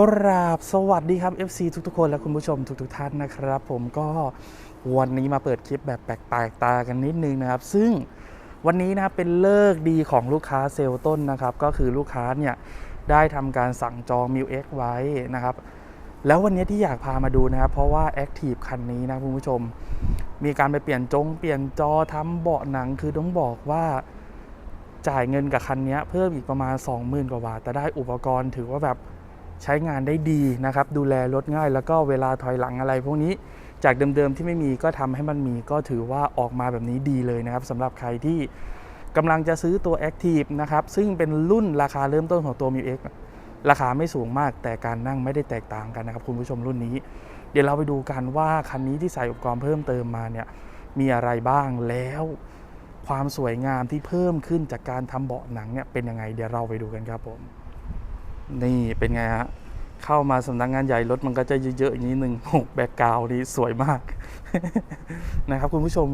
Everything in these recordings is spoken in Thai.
กราบสวัสดีครับ FC ทุกๆคนและคุณผู้ชมทุกๆท่านนะครับ ผมก็วันนี้มาเปิดคลิปแบบแปลกๆตากันนิดนึงนะครับ ซึ่งวันนี้นะครับเป็นเลิกดีของลูกค้าเซลล์ต้นนะครับ ก็คือลูกค้าเนี่ยได้ทำการสั่งจอง m ิว X ไว้นะครับ แล้ววันนี้ที่อยากพามาดูนะครับ เพราะว่า Active คันนี้นะคุณผู้ชม มีการไปเปลี่ยนจง เปลี่ยนจอทำเบาะหนังคือต้องบอกว่าจ่ายเงินกับคันนี้เพิ่มอีกประมาณ 20,000 กว่าบาทแต่ได้อุปกรณ์ถือว่าแบบ ใช้งานได้ดีนะครับ ดูแลรถง่าย แล้วก็เวลาถอยหลังอะไร พวกนี้จากเดิมๆที่ไม่มีก็ทำให้มันมีก็ถือว่าออกมาแบบนี้ดีเลยนะครับสำหรับใครที่กำลังจะซื้อตัว Active นะครับ ซึ่งเป็นรุ่นราคาเริ่มต้นของตัว m ิ X ราคาไม่สูงมากแต่การนั่งไม่ได้แตกต่างกันนะครับ คุณผู้ชมรุ่นนี้ เดี๋ยวเราไปดูกันว่าคันนี้ที่ใส่อุปกรณ์เพิ่มเติมมาเนี่ยมีอะไรบ้างแล้วความสวยงามที่เพิ่มขึ้นจากการทำเบาะหนังเนี่ยเป็นยังไงเดี๋ยวเราไปดูกันครับผม นี่เป็นไงฮะเข้ามาสำนักงงานใหญ่รถมันก็จะเยอะๆอย่างนี้หนึ่งโอ้แบกกาวนี้สวยมาก นะครับคุณผู้ชม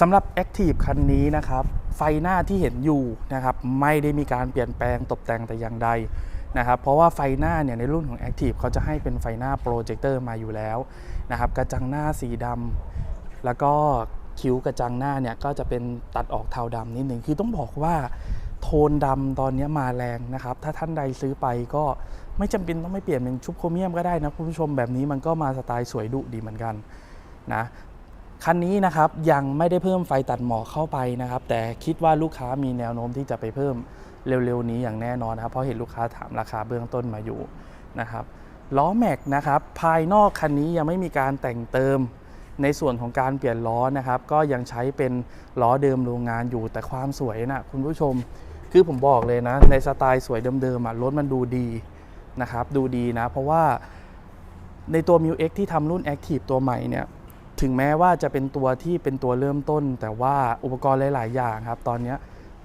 สำหรับ Active คันนี้นะครับ ไฟหน้าที่เห็นอยู่นะครับ ไม่ได้มีการเปลี่ยนแปลงตกแต่งแต่อย่างใดนะครับ เพราะว่าไฟหน้าเนี่ยในรุ่นของ Active เขาจะให้เป็นไฟหน้าโปรเจคเตอร์มาอยู่แล้วนะครับกระจังหน้าสีดำแล้วก็คิ้วกระจังหน้าเนี่ยก็จะเป็นตัดออกเทาดำนิดหนึ่งคือต้องบอกว่า โทนดำตอนนี้มาแรงนะครับ ถ้าท่านใดซื้อไปก็ไม่จำเป็นต้องไม่เปลี่ยนเป็นชุบโครเมียมก็ได้นะคุณผู้ชมแบบนี้มันก็มาสไตล์สวยดุดีเหมือนกันนะคันนี้นะครับยังไม่ได้เพิ่มไฟตัดหมอกเข้าไปนะครับ แต่คิดว่าลูกค้ามีแนวโน้มที่จะไปเพิ่มเร็วๆนี้อย่างแน่นอนนะครับ เพราะเห็นลูกค้าถามราคาเบื้องต้นมาอยู่นะครับล้อแม็กนะครับภายนอกคันนี้ยังไม่มีการแต่งเติมในส่วนของการเปลี่ยนล้อนะครับ ก็ยังใช้เป็นล้อเดิมโรงงานอยู่แต่ความสวยนะคุณผู้ชม คือผมบอกเลยนะ ในสไตล์สวยเดิมๆอะรถมันดูดีนะครับ ดูดีนะ เพราะว่าในตัว m ิ X ที่ทำรุ่น Active ตัวใหม่เนี่ย ถึงแม้ว่าจะเป็นตัวที่เป็นตัวเริ่มต้น แต่ว่าอุปกรณ์หลาย ๆ อย่างครับ ตอนนี้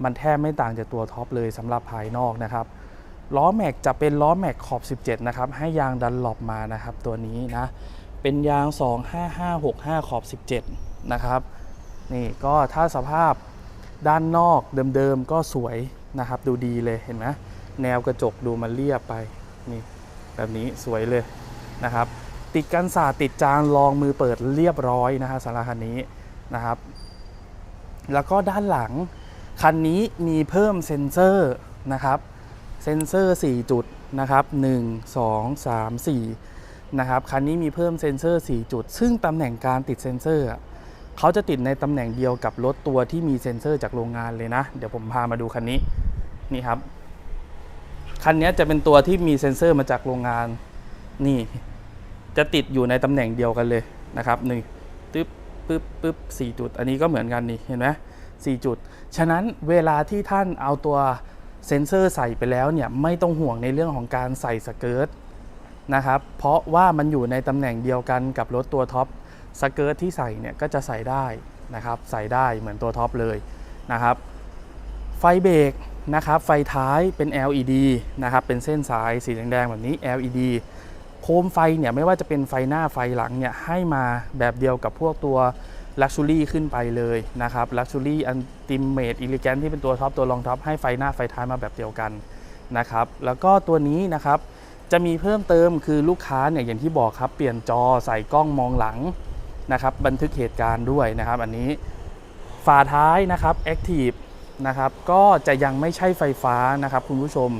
มันแทบไม่ต่างจากตัวท็อปเลยสำหรับภายนอกนะครับล้อแม็กจะเป็นล้อแม็กขอบ 17 นะครับ ให้ยางดันหลบมานะครับ ตัวนี้นะ เป็นยาง 25565 ขอบ 17 นะครับ นี่ก็ถ้าสภาพ ด้านนอกเดิมๆก็สวยนะครับ ดูดีเลยเห็นไหมแนวกระจกดูมันเรียบไปนี่แบบนี้สวยเลยนะครับ ติดกันสาดติดจานรองมือเปิดเรียบร้อยนะฮะสำหรับคันนี้นะครับ แล้วก็ด้านหลังคันนี้มีเพิ่มเซ็นเซอร์นะครับ เซ็นเซอร์ 4 จุดนะครับ1 2 3 4นะครับคันนี้มีเพิ่มเซ็นเซอร์ 4 จุด ซึ่งตำแหน่งการติดเซ็นเซอร์ เขาจะติดในตำแหน่งเดียวกับรถตัวที่มีเซ็นเซอร์จากโรงงานเลยนะ เดี๋ยวผมพามาดูคันนี้นี่ครับ คันนี้จะเป็นตัวที่มีเซ็นเซอร์มาจากโรงงานนี่ จะติดอยู่ในตำแหน่งเดียวกันเลยนะครับหนึ่งตึ๊บปึ๊บปึ๊บสี่จุด อันนี้ก็เหมือนกันนี่เห็นไหมสี่จุด ฉะนั้นเวลาที่ท่านเอาตัวเซ็นเซอร์ใส่ไปแล้วเนี่ยไม่ต้องห่วงในเรื่องของการใส่สเกิร์ตนะครับ เพราะว่ามันอยู่ในตำแหน่งเดียวกันกับรถตัวท็อป สเกิร์ตที่ใส่เนี่ยก็จะใส่ได้นะครับใส่ได้เหมือนตัวท็อปเลยนะครับไฟเบรกนะครับไฟท้ายเป็น LED นะครับเป็นเส้นสายสีแดงๆแบบนี้ LED โคมไฟเนี่ยไม่ว่าจะเป็นไฟหน้าไฟหลังเนี่ยให้มาแบบเดียวกับพวกตัว Luxury ขึ้นไปเลยนะครับ Luxury Ultimate Elegant ที่เป็นตัวท็อปตัวรองท็อปให้ไฟหน้าไฟท้ายมาแบบเดียวกันนะครับแล้วก็ตัวนี้นะครับจะมีเพิ่มเติมคือลูกค้าเนี่ยอย่างที่บอกครับ เปลี่ยนจอใส่กล้องมองหลัง นะครับบันทึกเหตุการณ์ด้วยนะครับ อันนี้ฝาท้ายนะครับ Active นะครับก็จะยังไม่ใช่ไฟฟ้านะครับคุณผู้ชม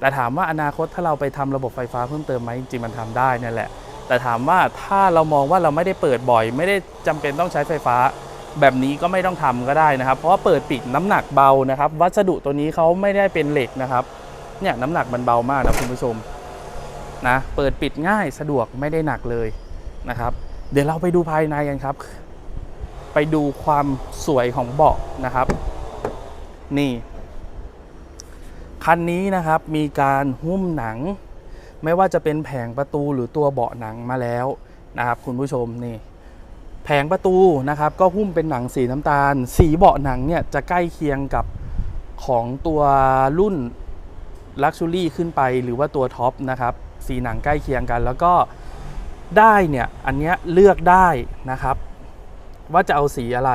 แต่ถามว่าอนาคตถ้าเราไปทำระบบไฟฟ้าเพิ่มเติมไหมจริงมันทำได้นั่นแหละ แต่ถามว่าถ้าเรามองว่าเราไม่ได้เปิดบ่อย ไม่ได้จำเป็นต้องใช้ไฟฟ้า แบบนี้ก็ไม่ต้องทำก็ได้นะครับ เพราะเปิดปิดน้ำหนักเบานะครับ วัสดุตัวนี้เขาไม่ได้เป็นเหล็กนะครับเนี่ยน้ำหนักมันเบามากนะคุณผู้ชมนะเปิดปิดง่ายสะดวกไม่ได้หนักเลยนะครับ เดี๋ยวเราไปดูภายในกันครับ ไปดูความสวยของเบาะนะครับ นี่ คันนี้นะครับมีการหุ้มหนัง ไม่ว่าจะเป็นแผงประตูหรือตัวเบาะหนังมาแล้วนะครับ คุณผู้ชมนี่ แผงประตูนะครับ ก็หุ้มเป็นหนังสีน้ำตาล สีเบาะหนังเนี่ยจะใกล้เคียงกับของตัวรุ่น Luxury ขึ้นไปหรือว่าตัวท็อปนะครับ สีหนังใกล้เคียงกัน แล้วก็ ได้เนี่ยอันเนี้ยเลือกได้นะครับ ว่าจะเอาสีอะไร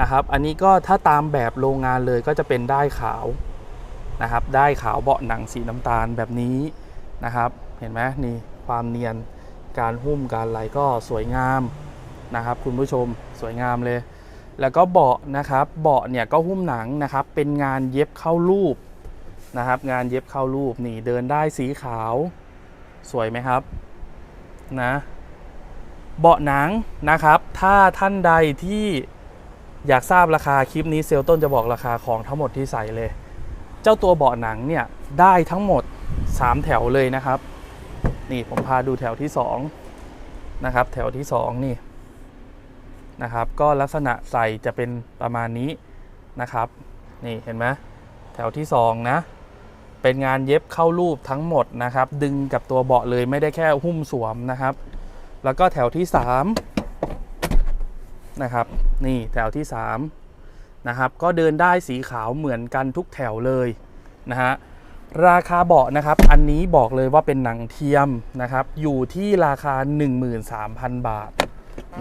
นะครับ อันนี้ก็ถ้าตามแบบโรงงานเลยก็จะเป็นได้ขาวนะครับ ได้ขาวเบาะหนังสีน้ำตาลแบบนี้นะครับ เห็นไหมนี่ความเนียนการหุ้มการอะไรก็สวยงามนะครับคุณผู้ชมสวยงามเลย แล้วก็เบาะนะครับเบาะเนี่ยก็หุ้มหนังนะครับเป็นงานเย็บเข้ารูปนะครับ งานเย็บเข้ารูปนี่เดินได้สีขาวสวยไหมครับ นะ เบาะหนังนะครับ ถ้าท่านใดที่อยากทราบราคาคลิปนี้เซลต้นจะบอกราคาของทั้งหมดที่ใส่เลย เจ้าตัวเบาะหนังเนี่ยได้ทั้งหมด 3 แถวเลยนะครับ นี่ผมพาดูแถวที่ 2 นะครับ แถวที่ 2 นี่นะครับ ก็ลักษณะใส่จะเป็นประมาณนี้นะครับ นี่เห็นไหมแถวที่ 2 นะ เป็นงานเย็บเข้ารูปทั้งหมดนะครับ ดึงกับตัวเบาะเลยไม่ได้แค่หุ้มสวมนะครับ แล้วก็แถวที่3นะครับนี่แถวที่3นะครับก็เดินได้สีขาวเหมือนกันทุกแถวเลยนะฮะราคาเบาะนะครับ อันนี้บอกเลยว่าเป็นหนังเทียมนะครับ อยู่ที่ราคา 13,000 บาท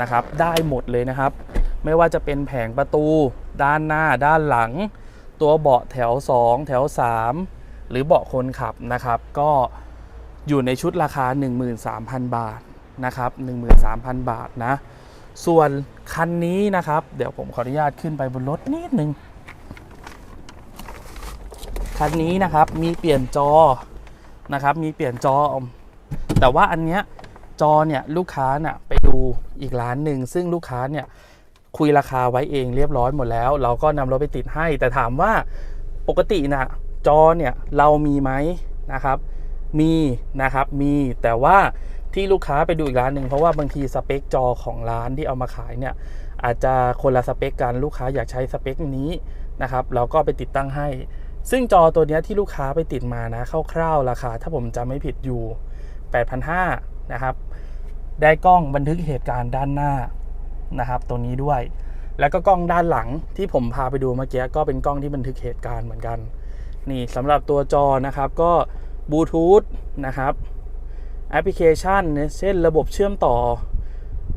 นะครับ ได้หมดเลยนะครับ ไม่ว่าจะเป็นแผงประตู ด้านหน้าด้านหลัง ตัวเบาะแถว 2 แถว 3 หรือเบาะคนขับนะครับ ก็อยู่ในชุดราคา 13,000 บาทนะครับ13,000 บาทนะ ส่วนคันนี้นะครับ เดี๋ยวผมขออนุญาตขึ้นไปบนรถนิดนึง คันนี้นะครับมีเปลี่ยนจอนะครับ มีเปลี่ยนจอ แต่ว่าอันเนี้ยจอเนี่ยลูกค้าน่ะไปดูอีกร้านหนึ่งซึ่งลูกค้าเนี่ยคุยราคาไว้เองเรียบร้อยหมดแล้ว เราก็นำรถไปติดให้ แต่ถามว่าปกตินะ จอเนี่ยเรามีไหมนะครับ มีนะครับมีแต่ว่าที่ลูกค้าไปดูอีกร้านหนึ่งเพราะว่าบางทีสเปคจอของร้านที่เอามาขายเนี่ยอาจจะคนละสเปคกันลูกค้าอยากใช้สเปคนี้นะครับเราก็ไปติดตั้งให้ ซึ่งจอตัวนี้ที่ลูกค้าไปติดมานะคร่าวๆราคา ถ้าผมจำไม่ผิดอยู่ 8,500นะครับได้กล้องบันทึกเหตุการณ์ด้านหน้านะครับ ตัวนี้ด้วย แล้วก็กล้องด้านหลังที่ผมพาไปดูเมื่อกี้ก็เป็นกล้องที่บันทึกเหตุการณ์เหมือนกัน นี่สำหรับตัวจอนะครับก็บลูทูธนะครับแอปพลิเคชันเนี่ยเช่นระบบเชื่อมต่อ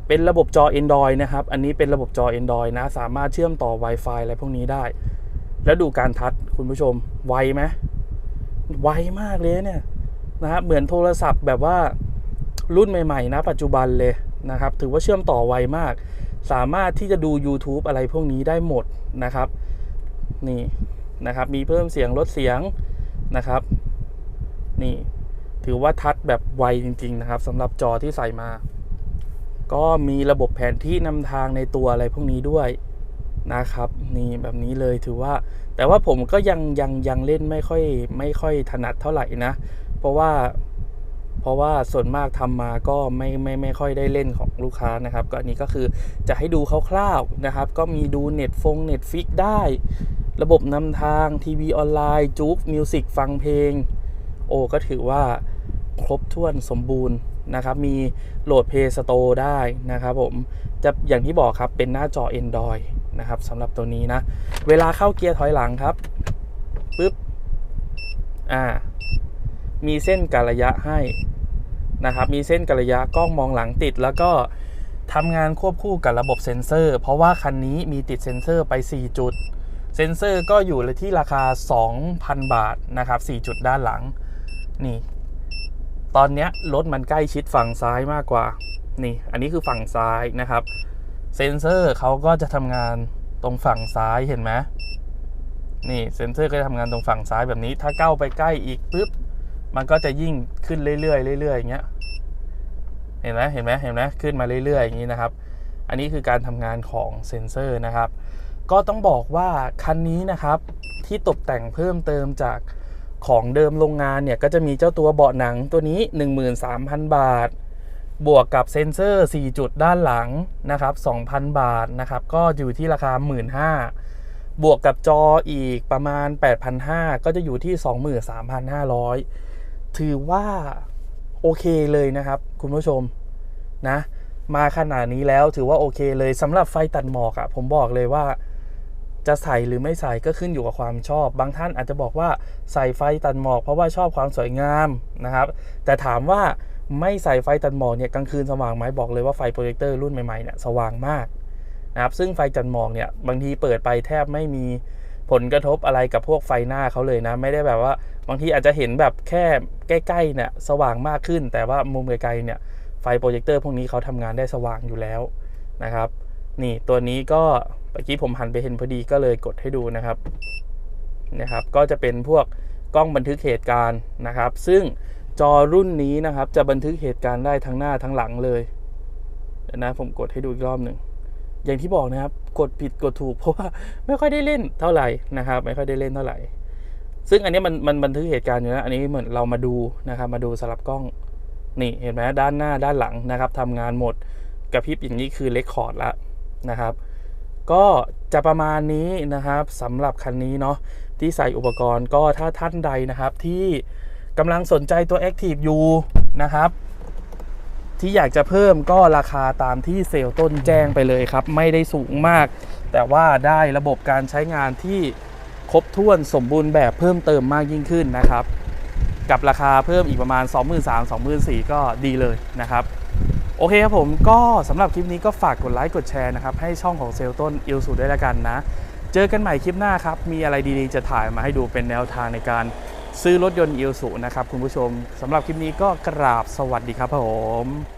เป็นระบบจอ Android นะครับ อันนี้เป็นระบบจอ Android นะ สามารถเชื่อมต่อ Wi-Fi อะไรพวกนี้ได้ แล้วดูการทัชคุณผู้ชม ไวไหมไวมากเลยเนี่ยนะครับเหมือนโทรศัพท์แบบว่ารุ่นใหม่ๆนะปัจจุบันเลยนะครับ ถือว่าเชื่อมต่อไวมาก สามารถที่จะดู YouTube อะไรพวกนี้ได้หมดนะครับ นี่ นะครับ มีเพิ่มเสียงลดเสียงนะครับ นี่ถือว่าทัชแบบไวจริง ๆ นะครับสำหรับจอที่ใส่มา ก็มีระบบแผนที่นำทางในตัวอะไรพวกนี้ด้วยนะครับ นี่แบบนี้เลยถือว่า แต่ว่าผมก็ยังยังยังเล่นไม่ค่อยไม่ค่อยถนัดเท่าไหร่นะ เพราะว่าเพราะว่าส่วนมากทำมาก็ไม่ไม่ไม่ค่อยได้เล่นของลูกค้านะครับ ก็อันนี้ก็คือจะให้ดูคร่าวๆนะครับ ก็มีดูเน็ตฟงเน็ตฟิกได้ ระบบนำทางทีวีออนไลน์จุ๊กมิวสิกฟังเพลง โอ้ก็ถือว่าครบถ้วนสมบูรณ์นะครับ มีโหลด Play Store ได้นะครับผม จะอย่างที่บอกครับเป็นหน้าจอ Android นะครับสำหรับตัวนี้นะ เวลาเข้าเกียร์ถอยหลังครับปึ๊บอ่า มีเส้นกระยะให้นะครับ มีเส้นกระยะกล้องมองหลังติด แล้วก็ทำงานควบคู่กับระบบเซ็นเซอร์ เพราะว่าคันนี้มีติดเซ็นเซอร์ไป 4 จุด เซนเซอร์ก็อยู่ที่ราคา 2,000 บาทนะครับ4จุดด้านหลัง นี่ ตอนนี้รถมันใกล้ชิดฝั่งซ้ายมากกว่า นี่ อันนี้คือฝั่งซ้ายนะครับ เซนเซอร์เขาก็จะทำงานตรงฝั่งซ้ายเห็นไหมนี่เซนเซอร์ก็จะทำงานตรงฝั่งซ้ายแบบนี้ ถ้าก้าวไปใกล้อีกปุ๊บ มันก็จะยิ่งขึ้นเรื่อยๆเรื่อยๆอย่างเงี้ย เห็นไหมเห็นไหมเห็นไหมขึ้นมาเรื่อยๆอย่างนี้นะครับ อันนี้คือการทำงานของเซนเซอร์นะครับ ก็ต้องบอกว่าคันนี้นะครับที่ตกแต่งเพิ่มเติมจากของเดิมโรงงานเนี่ยก็จะมีเจ้าตัวเบาะหนังตัวนี้ 13,000 บาท บวกกับเซ็นเซอร์ 4 จุดด้านหลังนะครับ 2,000 บาทนะครับ ก็อยู่ที่ราคา 15,000บวกกับจออีกประมาณ 8,500 ก็จะอยู่ที่ 23,500 ถือว่าโอเคเลยนะครับคุณผู้ชมนะ มาขนาดนี้แล้วถือว่าโอเคเลยสำหรับไฟตัดหมอกอะ่ะผมบอกเลยว่า จะใส่หรือไม่ใส่ก็ขึ้นอยู่กับความชอบ บางท่านอาจจะบอกว่าใส่ไฟตัดหมอกเพราะว่าชอบความสวยงามนะครับ แต่ถามว่าไม่ใส่ไฟตัดหมอกเนี่ยกลางคืนสว่างไหมบอกเลยว่าไฟโปรเจคเตอร์รุ่นใหม่ๆเนี่ยสว่างมากนะครับซึ่งไฟตัดหมอกเนี่ยบางทีเปิดไปแทบไม่มีผลกระทบอะไรกับพวกไฟหน้าเขาเลยนะ ไม่ได้แบบว่าบางทีอาจจะเห็นแบบแค่ใกล้ๆเนี่ยสว่างมากขึ้น แต่ว่ามุมไกลๆเนี่ยไฟโปรเจคเตอร์พวกนี้เขาทำงานได้สว่างอยู่แล้วนะครับ นี่ตัวนี้ก็ เมื่อกี้ผมหันไปเห็นพอดีก็เลยกดให้ดูนะครับนะครับ ก็จะเป็นพวกกล้องบันทึกเหตุการณ์นะครับ ซึ่งจอรุ่นนี้นะครับจะบันทึกเหตุการณ์ได้ทั้งหน้าทั้งหลังเลยเดี๋ยวนะผมกดให้ดูอีกรอบหนึ่งอย่างที่บอกนะครับ กดผิดกดถูกเพราะว่าไม่ค่อยได้เล่นเท่าไหร่นะครับ ไม่ค่อยได้เล่นเท่าไหร่ ซึ่งอันนี้มันมันบันทึกเหตุการณ์อยู่นะอันนี้เหมือนเรามาดูนะครับ มาดูสลับกล้องนี่เห็นไหมด้านหน้าด้านหลังนะครับทำงานหมดกระพริบอย่างนี้คือเลคคอร์ดล้วนะครับ ก็จะประมาณนี้นะครับสำหรับคันนี้เนาะที่ใส่อุปกรณ์ก็ถ้าท่านใดนะครับที่กำลังสนใจตัว Active อยู่นะครับที่อยากจะเพิ่มก็ราคาตามที่เซลล์ต้นแจ้งไปเลยครับ ไม่ได้สูงมาก แต่ว่าได้ระบบการใช้งานที่ครบถ้วนสมบูรณ์แบบเพิ่มเติมมากยิ่งขึ้นนะครับ กับราคาเพิ่มอีกประมาณ 23,000 24,000ก็ดีเลยนะครับ โอเคครับผมก็สำหรับคลิปนี้ก็ฝากกดไลค์กดแชร์นะครับ ให้ช่องของเซลต้นอิลสูด้วยละกันนะ เจอกันใหม่คลิปหน้าครับ มีอะไรดีๆ จะถ่ายมาให้ดูเป็นแนวทางในการซื้อรถยนต์อิลสูนะครับคุณผู้ชมสำหรับคลิปนี้ก็กราบสวัสดีครับผม